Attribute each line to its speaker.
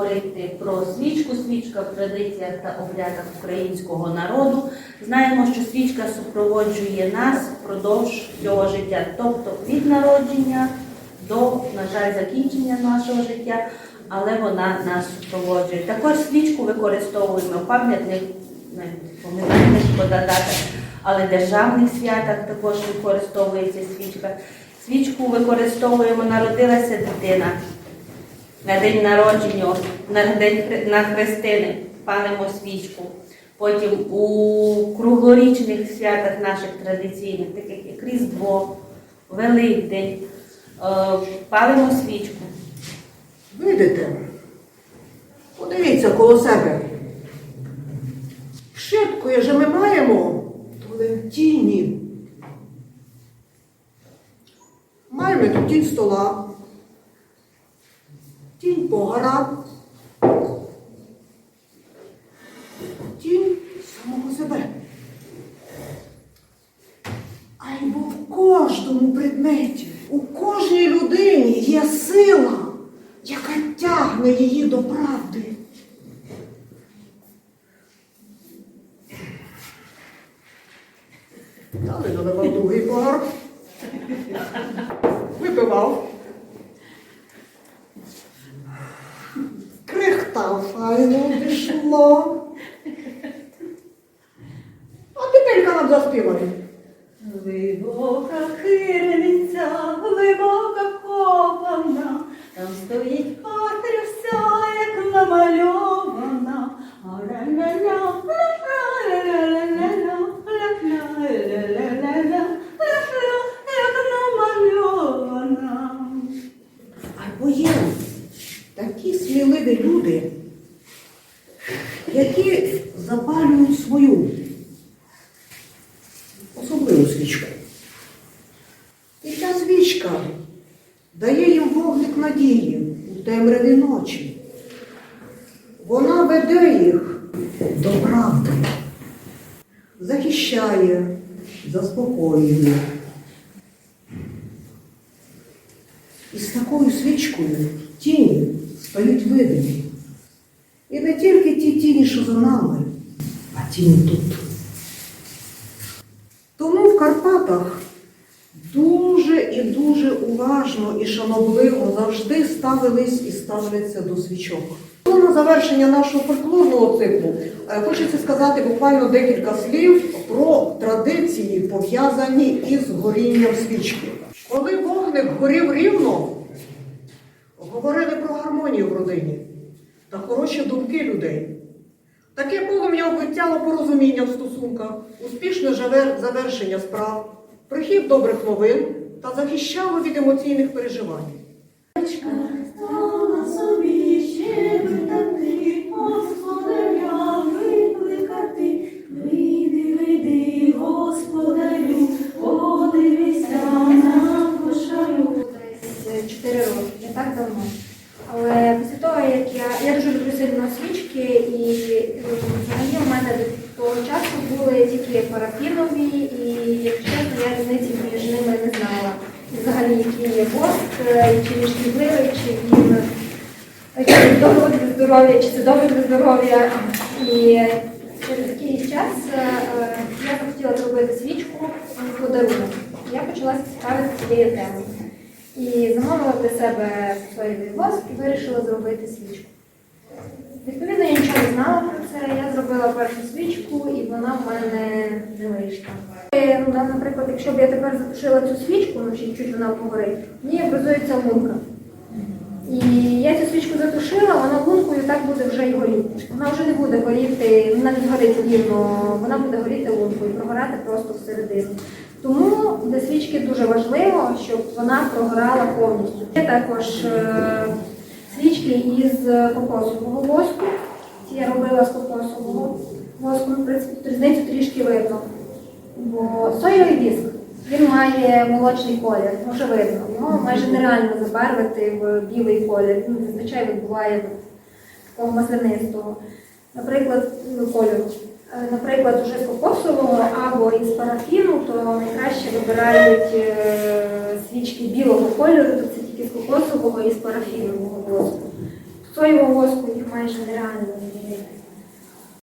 Speaker 1: говорити про свічку. Свічка в традиціях та обрядах українського народу. Знаємо, що свічка супроводжує нас впродовж всього життя, тобто від народження до, на жаль, закінчення нашого життя, але вона нас супроводжує. Також свічку використовуємо в пам'ятних поминальних датах, але державних святах також використовується свічка. Свічку використовуємо, народилася дитина на день народження, на день на хрестини палимо свічку. Потім у круглорічних святах наших традиційних, таких як Різдво, Великдень, е, палимо свічку.
Speaker 2: Видите? Подивіться коло себе. Шибкою же ми маємо тіні. Маємо тут тінь стола, тінь погара, тінь самого себе. А й бо в кожному предметі, у кожній людині є сила, яка тягне її до правди. Дали наливав другий погар. Випивав. Крихтав файно пішло. А тепер нам заспіває.
Speaker 1: Глибока хирниця, глибока копана, там стоїть Катря вся, як намальована. Як намальована.
Speaker 2: Або є такі сміливі люди, які запалюють свою особливу свічку. І ця свічка дає їм вогник надії у темряві ночі. Вона веде їх до правди, захищає, заспокоює. І з такою свічкою тіні стають видимі. І не тільки ті тіні, що за нами, а тіні тут. Тому в Карпатах дуже і дуже уважно і шанобливо завжди ставились і ставляться до свічок. На завершення нашого фольклорного циклу е, хочеться сказати буквально декілька слів про традиції, пов'язані із горінням свічки. Коли вогник горів рівно, говорили про гармонію в родині та хороші думки людей. Таке полум'я обіцяло порозуміння в стосунках, успішне завершення справ, прихід добрих новин та захищало від емоційних переживань.
Speaker 3: Не. Але після того, як я, я дуже люблю сильно свічки, і взагалі в мене до того часу були тільки парафінові, і якщо чесно, я різниці між ними не знала. Взагалі, який є воск, е, чи він шкідливий, чи він е, чи добре для здоров'я, чи це добре для здоров'я. І через який час е, я захотіла зробити свічку в подарунок. Я почала цікавитися цією темою. І замовила для себе соєвий воск і вирішила зробити свічку. Відповідно, я нічого не знала про це. Я зробила першу свічку і вона в мене не вийшла. Е, ну, Наприклад, якщо б я тепер затушила цю свічку, ну чуть вона погорить, в ній образується лунка. І я цю свічку затушила, вона лункою так буде вже й горіти. Вона вже не буде горіти, вона не згорить рівно, вона буде горіти лункою, прогорати просто всередину. Тому для свічки дуже важливо, щоб вона прогорала повністю. Є також е, свічки із кокосового воску. Ці я робила з кокосового воску, в різницю трішки видно. Бо соєвий віск він має молочний колір, може видно. Його майже нереально забарвити в білий колір. Він зазвичай він буває от такого маслянистого. Наприклад, ну, кольору. Е, Наприклад, уже з кокосового або із парафіну, то найкраще вибирають е, свічки білого кольору, тобто це тільки з кокосового і з парафінового воску. Соєвого воску їх майже нереально зробити.